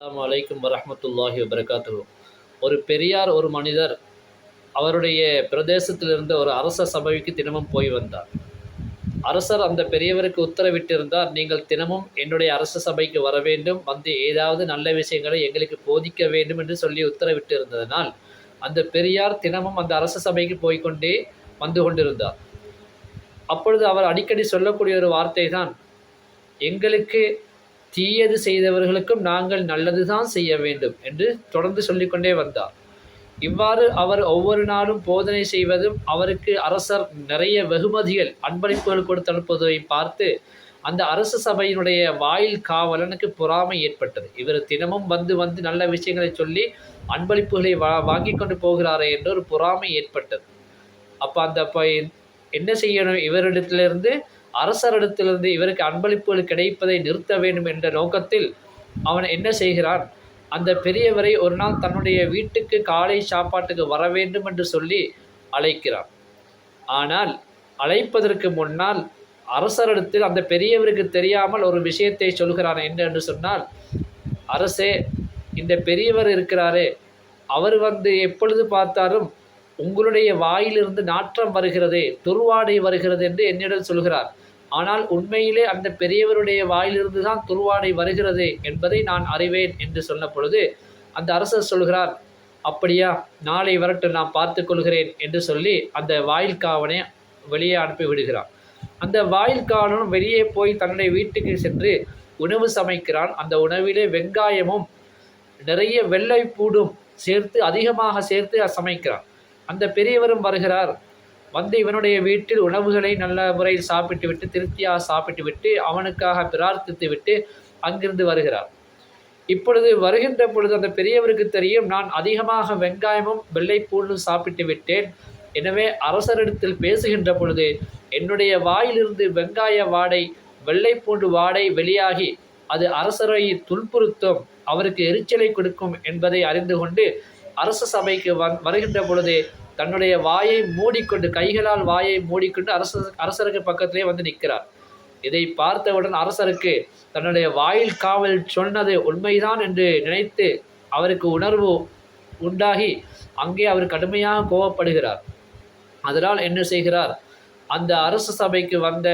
அஸ்ஸலாமு அலைக்கும் வரமத்துல்லாஹி வபரகாத்துஹு. ஒரு பெரியார் ஒரு மனிதர் அவருடைய பிரதேசத்திலிருந்து ஒரு அரச சபைக்கு தினமும் போய் வந்தார். அரசர் அந்த பெரியவருக்கு உத்தரவிட்டிருந்தார் நீங்கள் தினமும் என்னுடைய அரச சபைக்கு வர வேண்டும். வந்து ஏதாவது நல்ல விஷயங்களை எங்களுக்கு போதிக்க வேண்டும் என்று சொல்லி உத்தரவிட்டிருந்ததனால் அந்த பெரியார் தினமும் அந்த அரச சபைக்கு போய்க்கொண்டே வந்து கொண்டிருந்தார். அப்பொழுது அவர் அடிக்கடி சொல்லக்கூடிய ஒரு வார்த்தை தான் எங்களுக்கு தீயது செய்தவர்களுக்கும் நாங்கள் நல்லது தான் செய்ய வேண்டும் என்று தொடர்ந்து சொல்லிக்கொண்டே வந்தார். இவ்வாறு அவர் ஒவ்வொரு நாளும் போதனை செய்வதும் அவருக்கு அரசர் நிறைய வெகுமதிகள் அன்பளிப்புகள் கொடுத்து அனுப்புவதை பார்த்து அந்த அரச சபையினுடைய வாயில் காவலனுக்கு பொறாமை ஏற்பட்டது. இவர் தினமும் வந்து வந்து நல்ல விஷயங்களை சொல்லி அன்பளிப்புகளை வா வாங்கி கொண்டு போகிறாரே என்ற ஒரு பொறாமை ஏற்பட்டது. அப்போ அந்த ப என்ன செய்யணும்? இவரிடத்திலிருந்து அரசரிடத்திலிருந்து இவருக்கு அன்பளிப்புகள் கிடைப்பதை நிறுத்த வேண்டும் என்ற நோக்கத்தில் அவன் என்ன செய்கிறான்? அந்த பெரியவரை ஒரு நாள் தன்னுடைய வீட்டுக்கு காலை சாப்பாட்டுக்கு வர வேண்டும் என்று சொல்லி அழைக்கிறான். ஆனால் அழைப்பதற்கு முன்னால் அரசரிடத்தில் அந்த பெரியவருக்கு தெரியாமல் ஒரு விஷயத்தை சொல்கிறான் என்ன என்று சொன்னால் அரசே இந்த பெரியவர் இருக்கிறாரே அவர் வந்து எப்பொழுது பார்த்தாலும் உங்களுடைய வாயிலிருந்து நாற்றம் வருகிறது துர்வாடை வருகிறது என்று என்னிடம் சொல்கிறார். ஆனால் உண்மையிலே அந்த பெரியவருடைய வாயிலிருந்து தான் துருவாடை வருகிறது என்பதை நான் அறிவேன் என்று சொன்ன பொழுது அந்த அரசர் சொல்கிறார் அப்படியா நாளை வரட்டும் நான் பார்த்து கொள்கிறேன் என்று சொல்லி அந்த வாயில் காவனை வெளியே அனுப்பி விடுகிறான். அந்த வாயில் காவலனும் வெளியே போய் தன்னுடைய வீட்டுக்கு சென்று உணவு சமைக்கிறான். அந்த உணவிலே வெங்காயமும் நிறைய வெள்ளை பூடும் சேர்த்து அதிகமாக சேர்த்து சமைக்கிறான். அந்த பெரியவரும் வருகிறார் வந்து இவனுடைய வீட்டில் உணவுகளை நல்ல முறையில் சாப்பிட்டு விட்டு திருப்தியாக சாப்பிட்டு விட்டு அவனுக்காக பிரார்த்தித்து விட்டு அங்கிருந்து வருகிறார். இப்பொழுது வருகின்ற பொழுது அந்த பெரியவருக்கு தெரியும் நான் அதிகமாக வெங்காயமும் வெள்ளைப்பூண்டும் சாப்பிட்டு விட்டேன் எனவே அரசரிடத்தில் பேசுகின்ற பொழுது என்னுடைய வாயிலிருந்து வெங்காய வாடை வெள்ளைப்பூண்டு வாடை வெளியாகி அது அரசரை துன்புறுத்தும் அவருக்கு எரிச்சலை கொடுக்கும் என்பதை அறிந்து கொண்டு அரச சபைக்கு வந் வருகின்ற பொழுது தன்னுடைய வாயை மூடிக்கொண்டு கைகளால் வாயை மூடிக்கொண்டு அரச அரசருக்கு பக்கத்திலே வந்து நிற்கிறார். இதை பார்த்தவுடன் அரசருக்கு தன்னுடைய வாயில் காவல் சொன்னது உண்மைதான் என்று நினைத்து அவருக்கு உணர்வு உண்டாகி அங்கே அவர் கடுமையாக கோபப்படுகிறார். அதனால் என்ன செய்கிறார்? அந்த அரச சபைக்கு வந்த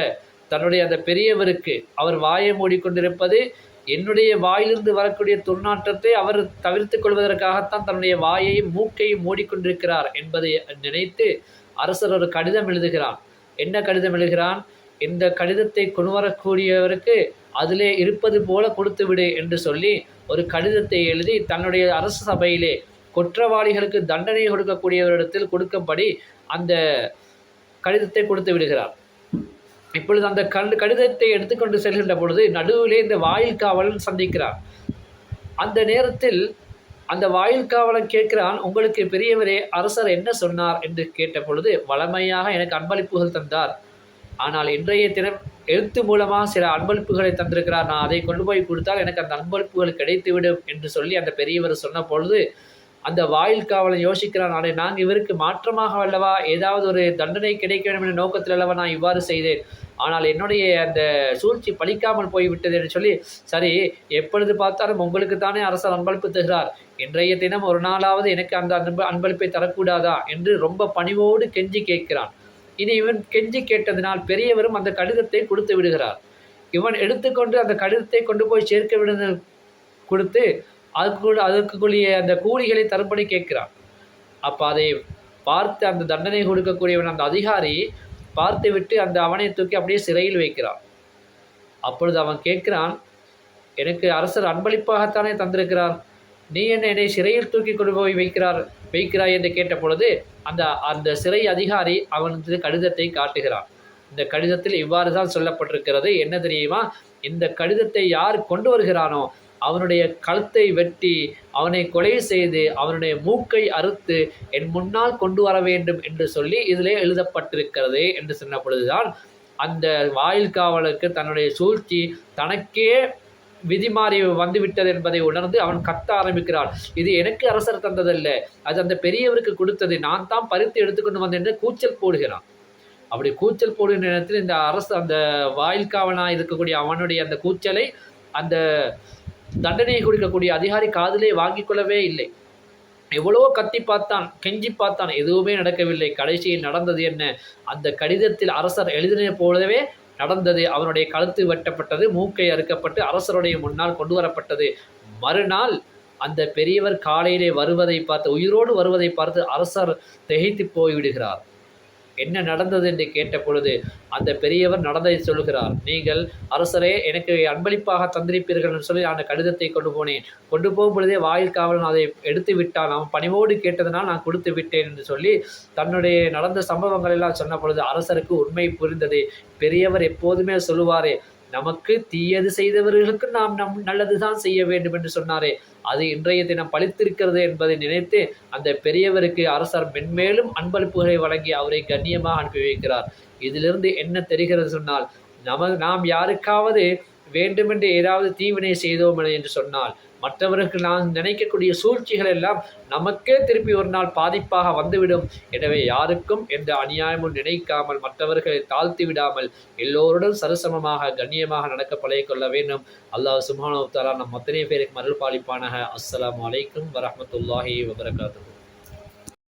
தன்னுடைய அந்த பெரியவருக்கு அவர் வாயை மூடிக்கொண்டிருப்பது என்னுடைய வாயிலிருந்து வரக்கூடிய துர்நாற்றத்தை அவர் தவிர்த்து கொள்வதற்காகத்தான் தன்னுடைய வாயையும் மூக்கையும் மூடிக்கொண்டிருக்கிறார் என்பதை நினைத்து அரசர் ஒரு கடிதம் எழுதுகிறான் என்ன கடிதம் எழுதுகிறான்? இந்த கடிதத்தை கொண்டு வரக்கூடியவருக்கு அதிலே இருப்பது போல கொடுத்து விடு என்று சொல்லி ஒரு கடிதத்தை எழுதி தன்னுடைய அரசு சபையிலே குற்றவாளிகளுக்கு தண்டனை கொடுக்கக்கூடியவரிடத்தில் கொடுக்கும்படி அந்த கடிதத்தை கொடுத்து விடுகிறார். இப்பொழுது அந்த கண் கடிதத்தை எடுத்துக்கொண்டு செல்கின்ற பொழுது நடுவிலே இந்த வாயில் காவலன் சந்திக்கிறார் அந்த நேரத்தில் அந்த வாயில் காவலன் கேட்கிறான் உங்களுக்கு பெரியவரே அரசர் என்ன சொன்னார்? என்று கேட்ட பொழுது வளமையாக எனக்கு அன்பளிப்புகள் தந்தார். ஆனால் இன்றைய தினம் எழுத்து மூலமாக சில அன்பளிப்புகளை தந்திருக்கிறார். நான் அதை கொண்டு போய் கொடுத்தால் எனக்கு அந்த அன்பளிப்புகள் கிடைத்துவிடும் என்று சொல்லி அந்த பெரியவர் சொன்ன பொழுது அந்த வாயில் காவலன் யோசிக்கிறான் ஆனால் நாங்கள் இவருக்கு மாற்றமாக அல்லவா? ஏதாவது ஒரு தண்டனை கிடைக்க வேண்டும் என்ற நோக்கத்தில் அல்லவா நான் இவ்வாறு செய்தேன்? ஆனால் என்னுடைய அந்த சூழ்ச்சி பலிக்காமல் போய்விட்டது என்று சொல்லி சரி எப்பொழுது பார்த்தாலும் உங்களுக்கு தானே அரசர் அன்பளிப்பு தருகிறார். இன்றைய தினம் ஒரு நாளாவது எனக்கு அந்த அன்பு அன்பளிப்பை தரக்கூடாதா என்று ரொம்ப பணிவோடு கெஞ்சி கேட்கிறான். இனி இவன் கெஞ்சி கேட்டதினால் பெரியவரும் அந்த கடிதத்தை கொடுத்து விடுகிறார். இவன் எடுத்துக்கொண்டு அந்த கடிதத்தை கொண்டு போய் சேர்க்க விடுது கொடுத்து அதுக்கு அதுக்குரிய அந்த கூலிகளை தரும்படி கேட்கிறான். அப்போ அதை பார்த்து அந்த தண்டனை கொடுக்கக்கூடியவன் அந்த அதிகாரி பார்த்து விட்டு அந்த அவனை தூக்கி அப்படியே சிறையில் வைக்கிறான். அப்பொழுது அவன் கேட்கிறான் எனக்கு அரசர் அன்பளிப்பாகத்தானே தந்திருக்கிறார்? நீ என்ன என்னை சிறையில் தூக்கி கொண்டு போய் வைக்கிறார் வைக்கிறாய்? என்று கேட்ட பொழுது அந்த அந்த சிறை அதிகாரி அவனது கடிதத்தை காட்டுகிறான். இந்த கடிதத்தில் இவ்வாறு தான் சொல்லப்பட்டிருக்கிறது. என்ன தெரியுமா? இந்த கடிதத்தை யார் கொண்டு வருகிறானோ அவனுடைய கழுத்தை வெட்டி அவனை கொலை செய்து அவனுடைய மூக்கை அறுத்து என் முன்னால் கொண்டு வர வேண்டும் என்று சொல்லி இதிலே எழுதப்பட்டிருக்கிறது என்று சொன்ன பொழுதுதான் அந்த வாயில் காவலருக்கு தன்னுடைய சூழ்ச்சி தனக்கே விதி மாறி வந்துவிட்டது என்பதை உணர்ந்து அவன் கத்த ஆரம்பிக்கிறான் இது எனக்கு அரசர் தந்ததல்ல. அது அந்த பெரியவருக்கு கொடுத்தது. நான் தான் பறித்து எடுத்துக்கொண்டு வந்தேன் என்று கூச்சல் போடுகிறான். அப்படி கூச்சல் போடுகிற நேரத்தில் இந்த அரசு அந்த வாயில் காவலாக இருக்கக்கூடிய அவனுடைய அந்த கூச்சலை அந்த தண்டனை கொடுக்கக்கூடிய அதிகாரி காதிலே வாங்கிக் கொள்ளவே இல்லை. எவ்வளவோ கத்தி பார்த்தான் கெஞ்சி பார்த்தான் எதுவுமே நடக்கவில்லை. கடைசியில் நடந்தது என்ன? அந்த கடிதத்தில் அரசர் எழுதின போலவே நடந்தது. அவனுடைய கழுத்து வெட்டப்பட்டது மூக்கை அறுக்கப்பட்டு அரசருடைய முன்னால் கொண்டு வரப்பட்டது. மறுநாள் அந்த பெரியவர் காலையிலே வருவதை பார்த்து உயிரோடு வருவதை பார்த்து அரசர் திகைத்து போய்விடுகிறார். என்ன நடந்தது என்று கேட்ட பொழுது அந்த பெரியவர் நடந்ததை சொல்கிறார் நீங்கள் அரசரே எனக்கு அன்பளிப்பாக தந்திருப்பீர்கள் என்று சொல்லி அந்த கடிதத்தை கொண்டு போனேன். கொண்டு போகும் பொழுதே வாயில் காவலன் அதை எடுத்து விட்டான். அவன் பணிவோடு கேட்டதனால் நான் கொடுத்து விட்டேன் என்று சொல்லி தன்னுடைய நடந்த சம்பவங்கள் எல்லாம் சொன்ன பொழுது அரசருக்கு உண்மை புரிந்தது. பெரியவர் எப்போதுமே சொல்லுவாரே நமக்கு தீயது செய்தவர்களுக்கு நாம் நம் நல்லதுதான் செய்ய வேண்டும் என்று சொன்னாரே. அது இன்றைய தினம் பழித்திருக்கிறது என்பதை நினைத்து அந்த பெரியவருக்கு அரசர் மென்மேலும் அன்பளிப்புகளை வழங்கி அவரை கண்ணியமாக அனுப்பி வைக்கிறார். இதிலிருந்து என்ன தெரிகிறது சொன்னால் நம நாம் யாருக்காவது வேண்டுமென்று ஏதாவது தீவினை செய்தோம் என்று சொன்னால் மற்றவருக்கு நாம் நினைக்கக்கூடிய சூழ்ச்சிகள் எல்லாம் நமக்கே திருப்பி ஒரு நாள் பாதிப்பாக வந்துவிடும். எனவே யாருக்கும் எந்த அநியாயமும் நினைக்காமல் மற்றவர்களை தாழ்த்தி விடாமல் எல்லோருடன் சரிசமமாக கண்ணியமாக நடக்க பழகிக்கொள்ள வேண்டும். அல்லாஹ் சுபானு நம் அத்தனை பேருக்கு மருள் பாலிப்பானாக. அஸ்லாம் அலைக்கும் வரமத்துல்லாஹி வபரகாத்து